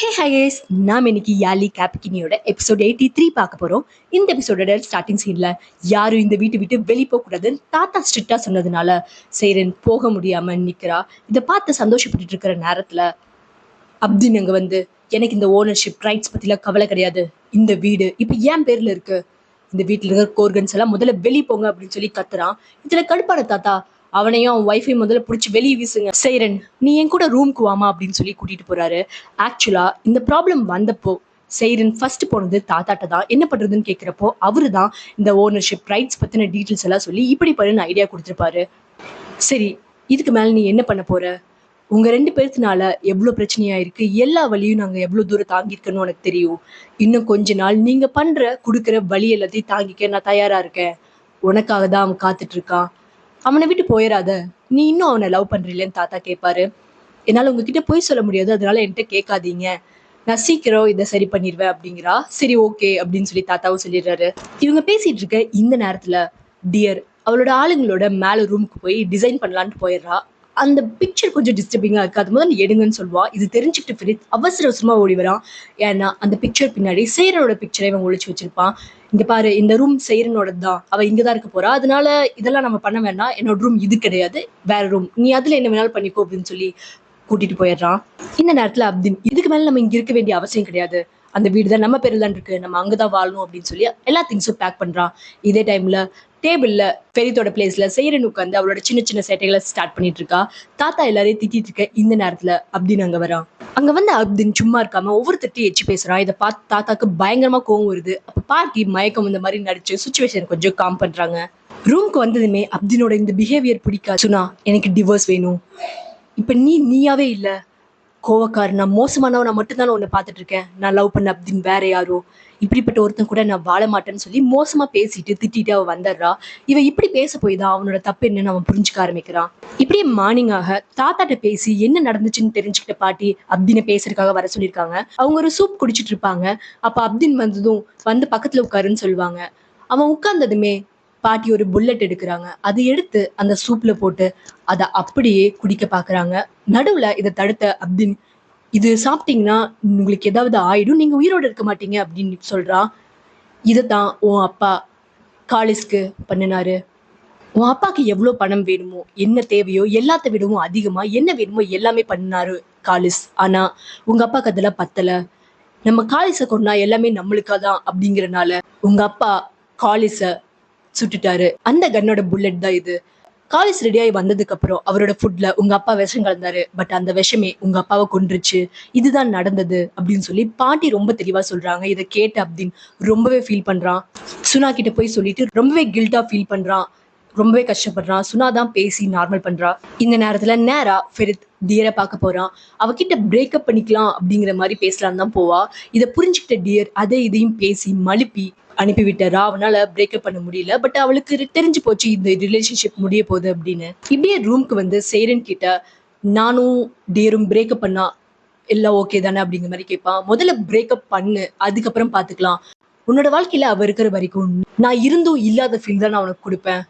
ஹே ஹையஸ் நாம் இன்னைக்கு யாலி கேப்கினியோட எபிசோட் எயிட்டி த்ரீ பார்க்க போகிறோம் இந்த எபிசோடோட ஸ்டார்டிங் சீனில் யாரும் இந்த வீட்டை விட்டு வெளியே போகக்கூடாதுன்னு தாத்தா ஸ்ட்ரிக்டாக சொன்னதுனால சேரன் போக முடியாமல் நிற்கிறா இதை பார்த்து சந்தோஷப்பட்டுட்டு இருக்கிற நேரத்தில் அப்தின் அங்கே வந்து எனக்கு இந்த ஓனர்ஷிப் ரைட்ஸ் பற்றிலாம் கவலை கிடையாது. இந்த வீடு இப்போ ஏன் பேரில் இருக்குது இந்த வீட்டில் இருக்கிற கோர்கன்ஸ் எல்லாம் முதல்ல வெளியே போங்க அப்படின்னு சொல்லி கத்துறான். இதில் கடுப்பான தாத்தா அவனையும் அவன் ஒய்ஃபையும் முதல்ல பிடிச்சி வெளியே வீசுங்க. சைரன் நீ என் கூட ரூம்க்கு வாமா அப்படின்னு சொல்லி கூட்டிட்டு போறாரு. ஆக்சுவலா இந்த ப்ராப்ளம் வந்தப்போ சைரன் ஃபர்ஸ்ட் போனது தாத்தாட்ட தான். என்ன பண்றதுன்னு கேட்குறப்போ அவரு தான் இந்த ஓனர்ஷிப் ரைட்ஸ் பத்தின டீட்டெயில்ஸ் எல்லாம் சொல்லி இப்படி பண்ணுன்னு ஐடியா கொடுத்துருப்பாரு. சரி இதுக்கு மேல நீ என்ன பண்ண போற? உங்க ரெண்டு பேர்த்துனால எவ்வளோ பிரச்சனையா இருக்கு எல்லா வழியும் நாங்க எவ்வளவு தூரம் தாங்கியிருக்கணும் உனக்கு தெரியும். இன்னும் கொஞ்ச நாள் நீங்க பண்ற கொடுக்குற வழி எல்லாத்தையும் தாங்கிக்க நான் தயாரா இருக்கேன். உனக்காக தான் அவன் காத்துட்டு இருக்கான். அவனை விட்டு போயிடாத நீ இன்னும் அவனை லவ் பண்றீங்களேன்னு தாத்தா கேட்பாரு என்னால் உங்ககிட்ட போய் சொல்ல முடியாது. அதனால என்கிட்ட கேட்காதீங்க. நான் சீக்கிரம் இதை சரி பண்ணிடுவேன் அப்படிங்கிறா. சரி ஓகே அப்படின்னு சொல்லி தாத்தாவும் சொல்லிடுறாரு. இவங்க பேசிட்டு இருக்க இந்த நேரத்துல டியர் அவளோட ஆளுங்களோட மேல ரூமுக்கு போய் டிசைன் பண்ணலான்ட்டு போயிடுறா. அந்த பிக்சர் கொஞ்சம் டிஸ்டர்பிங்காக இருக்கு. அது முதல்ல எடுங்கன்னு சொல்லுவா. இது தெரிஞ்சுக்கிட்டு ஃபிரித் அவசர அவசரமா ஓடி வரான். ஏன்னா அந்த பிக்சர் பின்னாடி சேரனோட பிக்சரை இவன் ஒழிச்சு வச்சிருப்பான். இங்க பாரு இந்த ரூம் செய்யறனோட தான் அவ இங்கதான் இருக்க போறா. அதனால இதெல்லாம் நம்ம பண்ண வேண்டாம் என்னோட ரூம் இது கிடையாது. வேற ரூம் நீ அதுல என்ன வேணாலும் பண்ணிக்கோ அப்படின்னு சொல்லி கூட்டிட்டு போயிடுறான். இந்த நேரத்துல அப்தின் இதுக்கு மேல நம்ம இங்க இருக்க வேண்டிய அவசியம் கிடையாது. அந்த வீடு தான் நம்ம பேரில் தான் இருக்கு. நம்ம அங்கதான் வாழணும் அப்படின்னு சொல்லி எல்லா திங்ஸும் பேக் பண்றான். இதே டைம்ல டேபிள்ல பெரியதோட பிளேஸ்ல செய்யறன் உட்காந்து அவளோட சின்ன சின்ன சேட்டைகளை ஸ்டார்ட் பண்ணிட்டு இருக்கா தாத்தா எல்லாரையும் திட்டிட்டு இருக்க இந்த நேரத்துல அப்தின் அங்க வரான் அங்க வந்து அப்தின் சும்மா இருக்காம ஒவ்வொருத்தட்டையும் எச்சு பேசுறான் இதை பார்த்து தாத்தாக்கு பயங்கரமா கோவம் வருது. அப்ப பாட்டி மயக்கம் இந்த மாதிரி நடிச்சு சுச்சுவேஷன் கொஞ்சம் காம் பண்றாங்க. ரூம்க்கு வந்ததுமே அப்தினோட இந்த பிஹேவியர் பிடிக்காது. சுனா எனக்கு டிவோர்ஸ் வேணும். இப்ப நீ நீயாவே இல்லை. கோவக்கார் நான் மோசமானவனை மட்டும்தான் உன்னை பார்த்துட்டு இருக்கேன் நான் லவ் பண்ண அப்படின்னு வேற யாரோ. இப்படிப்பட்ட ஒருத்தன் கூட நான் வாழ மாட்டேன்னு சொல்லி மோசமா பேசிட்டு திட்டிட்டு அவன் வந்துடுறா இவ இப்படி பேச போய் தான் அவனோட தப்பு என்னன்னு அவன் புரிஞ்சுக்க ஆரம்பிக்கிறான். இப்படியே மார்னிங்காக தாத்தாட்ட பேசி என்ன நடந்துச்சுன்னு தெரிஞ்சுக்கிட்ட பாட்டி அப்தினை பேசுறதுக்காக வர சொல்லியிருக்காங்க. அவங்க ஒரு சூப் குடிச்சிட்டு இருப்பாங்க அப்ப அப்தின் வந்ததும் வந்து பக்கத்துல உட்காருன்னு சொல்லுவாங்க. அவன் உட்கார்ந்ததுமே பாட்டி ஒரு புல்லட் எடுக்கிறாங்க. அதை எடுத்து அந்த சூப்ல போட்டு அதை அப்படியே குடிக்க பாக்குறாங்க. நடுவுல இதை தடுத்த அப்தின் இது சாப்பிட்டீங்கன்னா உங்களுக்கு ஏதாவது ஆயிடும். நீங்க உயிரோடு இருக்க மாட்டீங்க அப்படின்னு சொல்றான் இதைத்தான் உன் அப்பா காலிஸ்க்கு பண்ணினாரு. உன் அப்பாக்கு எவ்வளோ பணம் வேணுமோ என்ன தேவையோ எல்லாத்த விடவும் அதிகமா என்ன வேணுமோ எல்லாமே பண்ணாரு காலிஸ். ஆனா உங்க அப்பாக்கு அதெல்லாம் பத்தல. நம்ம காலிஸை கொண்டா எல்லாமே நம்மளுக்காக தான் அப்படிங்கறனால உங்க அப்பா காலிஸை சுட்டுட்டாரு. அந்த கன்னோட புல்லட் தான் இது. காலேஜ் ரெடியாகி வந்ததுக்கு அப்புறம் அவரோட ஃபுட்ல உங்க அப்பா விஷம் கலந்தாரு. பட் அந்த விஷமே உங்க அப்பாவை கொன்றுச்சு. இதுதான் நடந்தது அப்படின்னு சொல்லி பாட்டி ரொம்ப தெளிவா சொல்றாங்க. இதை கேட்டு அப்படின்னு ரொம்பவே ஃபீல் பண்றான். சுனா கிட்ட போய் சொல்லிட்டு ரொம்பவே கில்ட்டா ஃபீல் பண்றான். ரொம்பவே கஷ்டப்படுறான் சுனா தான் பேசி நார்மல் பண்றா. இந்த நேரத்துல நேரா ஃபெரித் டியரை பார்க்க போறான். அவகிட்ட பிரேக்கப் பண்ணிக்கலாம் அப்படிங்கிற மாதிரி பேசலான்னு தான் போவா. இதை புரிஞ்சுக்கிட்ட டியர் அதை இதையும் பேசி மழுப்பி அனுப்பிவிட்டாரா அவனால பிரேக்கப் பண்ண முடியல. பட் அவளுக்கு தெரிஞ்சு போச்சு இந்த ரிலேஷன்ஷிப் முடிய போகுது அப்படின்னு. இப்படியே ரூம்க்கு வந்து சேரன் கிட்ட நானும் டியரும் பிரேக்கப் பண்ணா எல்லாம் ஓகே தானே அப்படிங்கிற மாதிரி கேட்பான் முதல்ல பிரேக்கப் பண்ணு அதுக்கப்புறம் பார்த்துக்கலாம். உன்னோட வாழ்க்கையில அவ இருக்கிற வரைக்கும் நான் இருந்தும் இல்லாத ஃபீல் தான் நான் உனக்கு கொடுப்பேன்.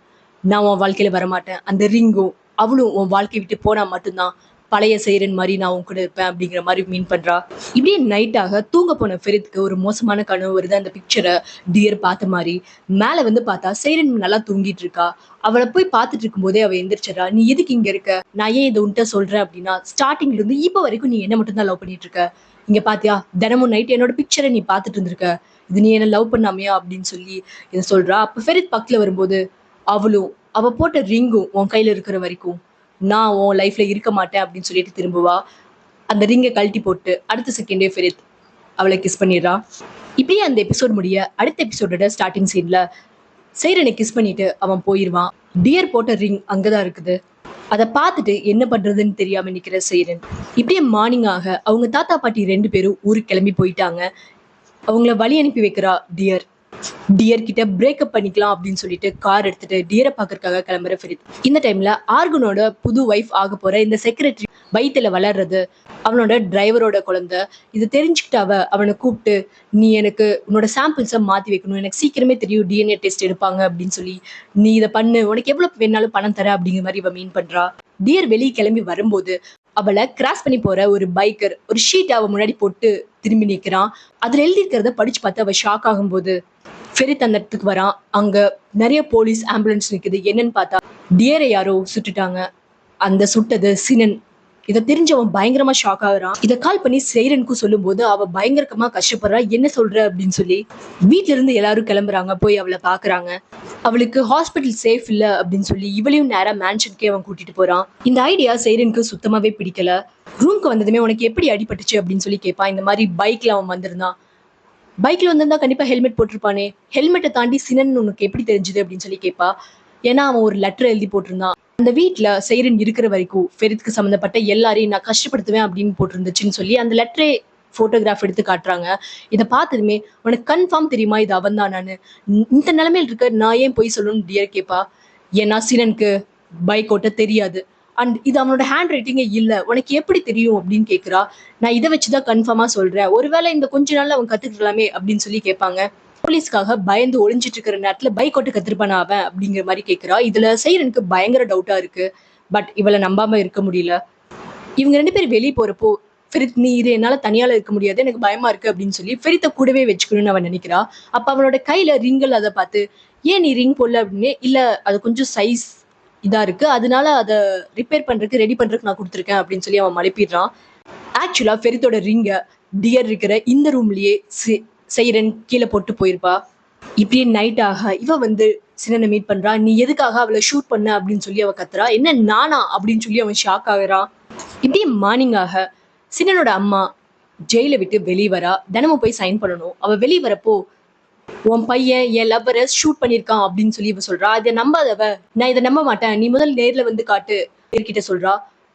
நான் உன் வாழ்க்கையில வரமாட்டேன். அந்த ரிங்கும் அவளும் உன் வாழ்க்கை விட்டு போனா மட்டும்தான் பழைய செய்யறன் மாதிரி நான் உன் கூட இருப்பேன் அப்படிங்கிற மாதிரி மீன் பண்றா. இப்படியே நைட்டாக தூங்க போன ஃபெரித்துக்கு ஒரு மோசமான கனவு வருது. அந்த பிக்சரை டியர் பார்த்த மாதிரி மேல வந்து பார்த்தா செய்ரன் நல்லா தூங்கிட்டு இருக்கா. அவளை போய் பார்த்துட்டு இருக்கும்போதே அவ எந்திரிச்சிடறா. நீ எதுக்கு இங்க இருக்க? நான் ஏன் இதை உன்ட்ட சொல்றேன்? அப்படின்னா ஸ்டார்டிங்ல இருந்து இப்போ வரைக்கும் நீ என்ன மட்டும் தான் லவ் பண்ணிட்டு இருக்க. இங்க பாத்தியா? தினமும் நைட் என்னோட பிக்சரை நீ பார்த்துட்டு இருந்திருக்க. இது நீ என்ன லவ் பண்ணாமையா? அப்படின்னு சொல்லி இதை சொல்றா. அப்ப ஃபெரித் பக்கத்துல வரும்போது அவளும் அவ போட்ட ரிங்கும் உன் கையில இருக்கிற வரைக்கும் நான் உன் லைஃப்ல இருக்க மாட்டேன் அப்படின்னு சொல்லிட்டு திரும்புவா. அந்த ரிங்கை கழட்டி போட்டு அடுத்த செகண்டே ஃபெரித் அவளை கிஸ் பண்ணிடுறா. இப்படியே அந்த எபிசோட் முடிய அடுத்த எபிசோடோட ஸ்டார்டிங் சீன்ல சைரனை கிஸ் பண்ணிட்டு அவன் போயிடுவான் டியர் போட்ட ரிங் அங்கதான் இருக்குது. அதை பார்த்துட்டு என்ன பண்றதுன்னு தெரியாம நிக்கிற சைரன். இப்படியே மார்னிங் ஆக அவங்க தாத்தா பாட்டி ரெண்டு பேரும் ஊருக்கு கிளம்பி போயிட்டாங்க. அவங்கள வழி அனுப்பி வைக்கிறா டியர் டியர் கிட்ட பிரேக்கப் பண்ணிக்கலாம் அப்படின்னு சொல்லிட்டு கார் எடுத்துட்டு டியரை பாக்குறதுக்காக கிளம்புற ஃபெரித். இந்த டைம்ல ஆர்கனோட புது ஒய்ஃப் ஆக போற இந்த செக்ரட்டரி வயிற்றுல வளர்றது அவனோட டிரைவரோட குழந்தை இதை தெரிஞ்சுக்கிட்டாவ அவனை கூப்பிட்டு நீ எனக்கு உன்னோட சாம்பிள்ஸை மாத்தி வைக்கணும். எனக்கு சீக்கிரமே தெரியும் டிஎன்ஏ டெஸ்ட் எடுப்பாங்க அப்படின்னு சொல்லி நீ இதை பண்ணு. உனக்கு எவ்வளவு வேணாலும் பணம் தர அப்படிங்கிற மாதிரி இவ மீன் பண்றா. டியர் வெளியே கிளம்பி வரும்போது அவளை கிராஸ் பண்ணி போற ஒரு பைக்கர் ஒரு ஷீட் அவ முன்னாடி போட்டு திரும்பி நிக்கிறான். அதுல எழுதி இருக்கிறத படிச்சு பார்த்து அவ ஷாக் ஆகும்போது ஃபெரித் அந்த இடத்துக்கு வரான் அங்கே நிறைய போலீஸ் ஆம்புலன்ஸ் நிற்குது என்னன்னு பார்த்தா டியரை யாரோ சுட்டுட்டாங்க. அந்த சுட்டது சினன். இதை தெரிஞ்சவன் பயங்கரமா ஷாக் ஆகுறான். இதை கால் பண்ணி சேரனுக்கும் சொல்லும்போது அவ பயங்கரமா கஷ்டப்படுறா. என்ன சொல்ற? அப்படின்னு சொல்லி வீட்ல இருந்து எல்லாரும் கிளம்புறாங்க. போய் அவளை பாக்குறாங்க அவளுக்கு ஹாஸ்பிட்டல் சேஃப் இல்ல அப்படின்னு சொல்லி இவளையும் நேரா மேன்ஷனுக்கே அவன் கூட்டிட்டு போறான். இந்த ஐடியா சைரனுக்கு சுத்தமாவே பிடிக்கல. ரூம்க்கு வந்ததுமே உனக்கு எப்படி அடிபட்டுச்சு? அப்படின்னு சொல்லி கேட்பான். இந்த மாதிரி பைக்ல அவன் வந்திருந்தான். பைக்ல வந்திருந்தா கண்டிப்பா ஹெல்மெட் போட்டிருப்பானே. ஹெல்மெட்டை தாண்டி சினன் உனக்கு எப்படி தெரிஞ்சுது அப்படின்னு சொல்லி கேட்பா ஏன்னா அவன் ஒரு லெட்டர் எழுதி போட்டிருந்தான். அந்த வீட்டில் சைரன் இருக்கிற வரைக்கும் ஃபெரித்துக்கு சம்மந்தப்பட்ட எல்லாரையும் நான் கஷ்டப்படுத்துவேன் அப்படின்னு போட்டிருந்துச்சுன்னு சொல்லி அந்த லெட்டரே ஃபோட்டோகிராஃப் எடுத்து காட்டுறாங்க. இதை பார்த்ததுமே உனக்கு கன்ஃபார்ம் தெரியுமா? இது அவன் தான் நான். இந்த நிலைமையில் இருக்க நான் ஏன் போய் சொல்லணும்னு டியர் கேட்பா ஏன்னா சினனுக்கு பைக் ஓட்ட தெரியாது. அண்ட் இது அவனோட ஹேண்ட் ரைட்டிங்கே இல்லை. உனக்கு எப்படி தெரியும் அப்படின்னு கேட்குறா நான் இதை வச்சு தான் கன்ஃபார்மாக சொல்கிறேன் ஒருவேளை இந்த கொஞ்ச நாள் அவன் கற்றுக்கலாமே அப்படின்னு சொல்லி கேட்பாங்க. போலீஸ்க்காக பயந்து ஒளிஞ்சிட்டு இருக்கிற நேரத்தில் பைக் ஓட்ட கத்திருப்பான அவன் அப்படிங்கிற மாதிரி கேட்குறா இதுல சைரனுக்கு பயங்கர டவுட்டா இருக்கு. பட் இவளை நம்பாம இருக்க முடியல. இவங்க ரெண்டு பேரும் வெளியே போறப்போ ஃபிரித் நீ இது என்னால் தனியால இருக்க முடியாது. எனக்கு பயமா இருக்கு அப்படின்னு சொல்லி ஃபிரித்தை கூடவே வச்சுக்கணும்னு அவன் நினைக்கிறா. அப்போ அவனோட கையில ரிங்கல் அதை பார்த்து ஏன் நீ ரிங் போடல? அப்படின்னு இல்லை அது கொஞ்சம் சைஸ் இதா இருக்கு. அதனால அதை ரிப்பேர் பண்றதுக்கு ரெடி பண்றதுக்கு நான் கொடுத்துருக்கேன் அப்படின்னு சொல்லி அவன் மலைப்பிடுறான். ஆக்சுவலா ஃபெரித்தோட ரிங்க டியர் இருக்கிற இந்த ரூம்லயே செய்யறன் கீழே போட்டு போயிருப்பா. இப்படியே நைட் ஆக இவ வந்து சின்னனை மீட் பண்றா. நீ எதுக்காக அவளை ஷூட் பண்ண அப்படின்னு சொல்லி அவ கத்துறா. என்ன நானா? அப்படின்னு சொல்லி அவன் ஷாக் ஆகுறான் இப்படியே மார்னிங் ஆக சின்னனோட அம்மா ஜெயில விட்டு வெளியே வரா. தினமும் போய் சைன் பண்ணணும். அவ வெளியே வரப்போ உன் பையன் என் லவ்வரை ஷூட் பண்ணியிருக்கான் அப்படின்னு சொல்லி இவ சொல்றா. இதை நம்பாதவ நான் இதை நம்ப மாட்டேன். நீ முதல் நேர்ல வந்து காட்டு கிட்ட சொல்றா.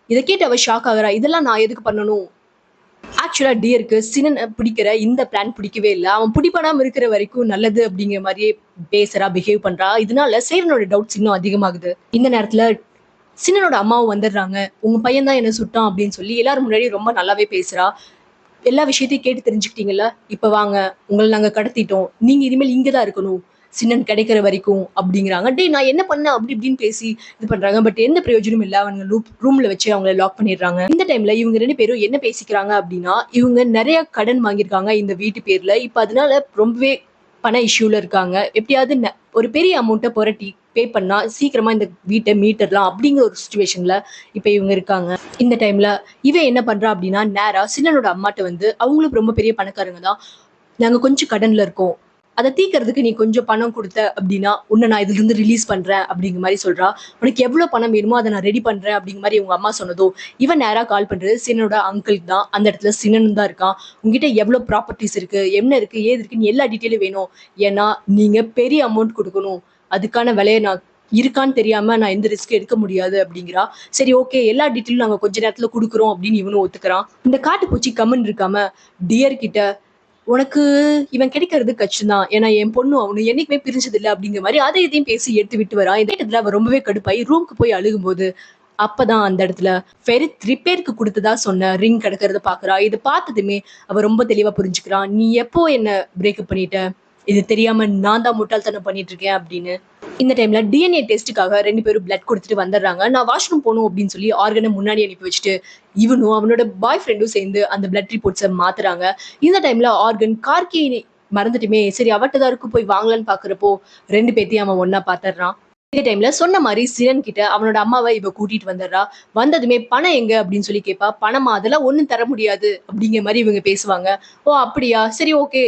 இதை கேட்டு அவ ஷாக் ஆகுறா. இதெல்லாம் நான் எதுக்கு பண்ணணும்? ஆக்சுவலா டியருக்கு சினனை பிடிக்கிற இந்த பிளான் பிடிக்கவே இல்லை. அவன் பிடிப்படாம இருக்கிற வரைக்கும் நல்லது அப்படிங்கிற மாதிரியே பேசுறா பிஹேவ் பண்றா. இதனால சேரனோட டவுட்ஸ் இன்னும் அதிகமாகுது. இந்த நேரத்துல சின்னனோட அம்மாவும் வந்துடுறாங்க. உங்க பையன் தான் என்ன சுட்டான் அப்படின்னு சொல்லி எல்லாரும் முன்னாடி ரொம்ப நல்லாவே பேசுறா. எல்லா விஷயத்தையும் கேட்டு தெரிஞ்சுக்கிட்டீங்களா இப்போ வாங்க உங்களை நாங்கள் கடத்திட்டோம். நீங்கள் இனிமேல் இங்கே தான் இருக்கணும். சின்னன் கிடைக்கிற வரைக்கும் அப்படிங்கிறாங்க. டேய் நான் என்ன பண்ணேன்? அப்படி இப்படின்னு பேசி இது பண்றாங்க. பட் எந்த பிரயோஜனமும் இல்லை. அவங்க லூப் ரூம்ல வச்சு அவங்கள லாக் பண்ணிடுறாங்க. இந்த டைம்ல இவங்க ரெண்டு பேரும் என்ன பேசிக்கிறாங்க அப்படின்னா இவங்க நிறைய கடன் வாங்கியிருக்காங்க இந்த வீட்டு பேர்ல. இப்போ அதனால ரொம்பவே பண இஷ்யூல இருக்காங்க. எப்படியாவது ஒரு பெரிய அமௌண்ட்டை புரட்டி பே பண்ணால் சீக்கிரமாக இந்த வீட்டை மீட்டர்லாம் அப்படிங்கிற ஒரு சுச்சுவேஷனில் இப்போ இவங்க இருக்காங்க. இந்த டைமில் இவன் என்ன பண்ணுறா அப்படின்னா நேராக சின்னனோட அம்மாட்ட வந்து அவங்களும் ரொம்ப பெரிய பணக்காரங்க தான். நாங்கள் கொஞ்சம் கடனில் இருக்கோம். அதை தீக்கிறதுக்கு நீ கொஞ்சம் பணம் கொடுத்த அப்படின்னா உன்னை நான் இதுலேருந்து ரிலீஸ் பண்ணுறேன் அப்படிங்கிற மாதிரி சொல்கிறா உனக்கு எவ்வளோ பணம் வேணுமோ அதை நான் ரெடி பண்ணுறேன் அப்படிங்கிற மாதிரி உங்கள் அம்மா சொன்னதோ இவன் நேராக கால் பண்ணுறது சின்னனோட அங்கிள் தான். அந்த இடத்துல சின்னனு தான் இருக்கான். உங்ககிட்ட எவ்வளோ ப்ராப்பர்ட்டிஸ் இருக்குது என்ன இருக்குது ஏது இருக்குன்னு எல்லா டீட்டெயிலும் வேணும். ஏன்னா நீங்கள் பெரிய அமௌண்ட் கொடுக்கணும். அதுக்கான விலையை நான் இருக்கான்னு தெரியாம நான் எந்த ரிஸ்க் எடுக்க முடியாது அப்படிங்கிறா. சரி ஓகே எல்லா டீட்டெயிலும் நாங்க கொஞ்ச நேரத்துல கொடுக்குறோம் அப்படின்னு இவனும் ஒத்துக்கிறான். இந்த காட்டுப்பூச்சி கம்மன் இருக்காம டியர் கிட்ட உனக்கு இவன் கிடைக்கிறது கஷ்டம் ஏன்னா என் பொண்ணு அவனு என்னைக்குமே பிரிஞ்சது இல்லை அப்படிங்கிற மாதிரி அதை இதையும் பேசி எடுத்து விட்டு வரான். இந்த இடத்துல அவன் ரொம்பவே கடுப்பாயி ரூமுக்கு போய் அழுகும்போது அப்பதான் அந்த இடத்துல ஃபெரித் ரிப்பேருக்கு கொடுத்ததா சொன்ன ரிங் கிடக்கிறத பாக்குறா. இதை பார்த்ததுமே அவ ரொம்ப தெளிவா புரிஞ்சுக்கிறான். நீ எப்போ என்ன பிரேக்கப் பண்ணிட்ட? இது தெரியாம நான் தான் முட்டாள்தனம் பண்ணிட்டு இருக்கேன் அப்படின்னு. இந்த டைம்ல டிஎன்ஏ டெஸ்ட்டுக்காக ரெண்டு பேரும் பிளட் கொடுத்துட்டு வந்துடுறாங்க. நான் வாஷ்ரூம் போகணும் அப்படின்னு சொல்லி ஆர்கனை முன்னாடி அனுப்பி வச்சுட்டு இவனும் அவனோட பாய் ஃப்ரெண்டும் சேர்ந்து அந்த பிளட் ரிப்போர்ட்ஸை மாத்துறாங்க. இந்த டைம்ல ஆர்கன் கார்கி மறந்துட்டுமே சரி அவட்ட தான் இருக்கும் போய் வாங்கலான்னு பாக்குறப்போ ரெண்டு பேர்த்தையும் அவன் ஒன்னா பாத்துறான் இந்த டைம்ல சொன்ன மாதிரி சிரன் கிட்ட அவனோட அம்மாவை இவ கூட்டிட்டு வந்துடுறா. வந்ததுமே பணம் எங்க அப்படின்னு சொல்லி கேட்பா பணமா அதெல்லாம் ஒன்றும் தர முடியாது அப்படிங்கிற மாதிரி இவங்க பேசுவாங்க. ஓ அப்படியா? சரி ஓகே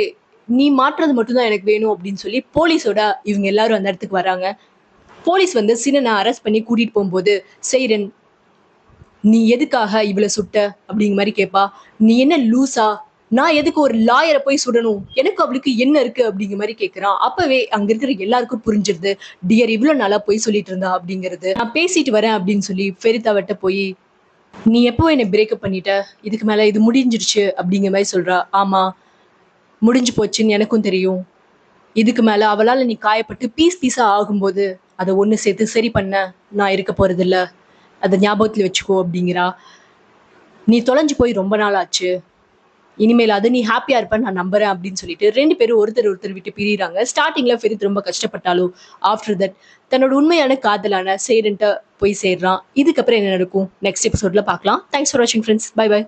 நீ மாற்றுறது மட்டும்தான் எனக்கு வேணும் அப்படின்னு சொல்லி போலீஸோட இவங்க எல்லாரும் அந்த இடத்துக்கு வராங்க. போலீஸ் வந்து சின்னனை அரெஸ்ட் பண்ணி கூட்டிட்டு போகும்போது சைரன் நீ எதுக்காக இவளை சுட்ட? அப்படிங்கிற மாதிரி கேட்பா நீ என்ன லூஸா நான் எதுக்கு ஒரு லாயரை போய் சுடணும்? எனக்கு அவளுக்கு என்ன இருக்கு? அப்படிங்கிற மாதிரி கேட்குறான் அப்பவே அங்க இருக்கிற எல்லாருக்கும் புரிஞ்சிருது. டியர் இவ்வளவு நாளா போய் சொல்லிட்டு இருந்தா? அப்படிங்கிறது. நான் பேசிட்டு வரேன் அப்படின்னு சொல்லி ஃபெரிதாவட்ட போய் நீ எப்போ என்னை பிரேக்கப் பண்ணிட்ட? இதுக்கு மேல இது முடிஞ்சிருச்சு அப்படிங்கிற மாதிரி சொல்றா. ஆமா முடிஞ்சு போச்சுன்னு எனக்கும் தெரியும். இதுக்கு மேல அவளால நீ காயப்பட்டு பீஸ் பீஸா ஆகும்போது அதை ஒன்று சேர்த்து சரி பண்ண நான் இருக்க போறது இல்ல அதை ஞாபகத்தில் வச்சுக்கோ அப்படிங்கிறா. நீ தொலைஞ்சு போய் ரொம்ப நாள் ஆச்சு. இனிமேல் அது நீ ஹாப்பியா இருப்பேன் நான் நம்புறேன் அப்படின்னு சொல்லிட்டு ரெண்டு பேரும் ஒருத்தர் ஒருத்தர் விட்டு பிரியிறாங்க. ஸ்டார்டிங்ல ஃபெரித் ரொம்ப கஷ்டப்பட்டாலும் ஆஃப்டர் தட் தன்னோட உண்மையான காதலான சேரன்ட்ட போய் சேர்றான். இதுக்கப்புறம் என்ன நடக்கும்? நெக்ஸ்ட் எபிசோட்ல பார்க்கலாம். தேங்க்ஸ் ஃபார் வாட்சிங் ஃப்ரெண்ட்ஸ் பை பை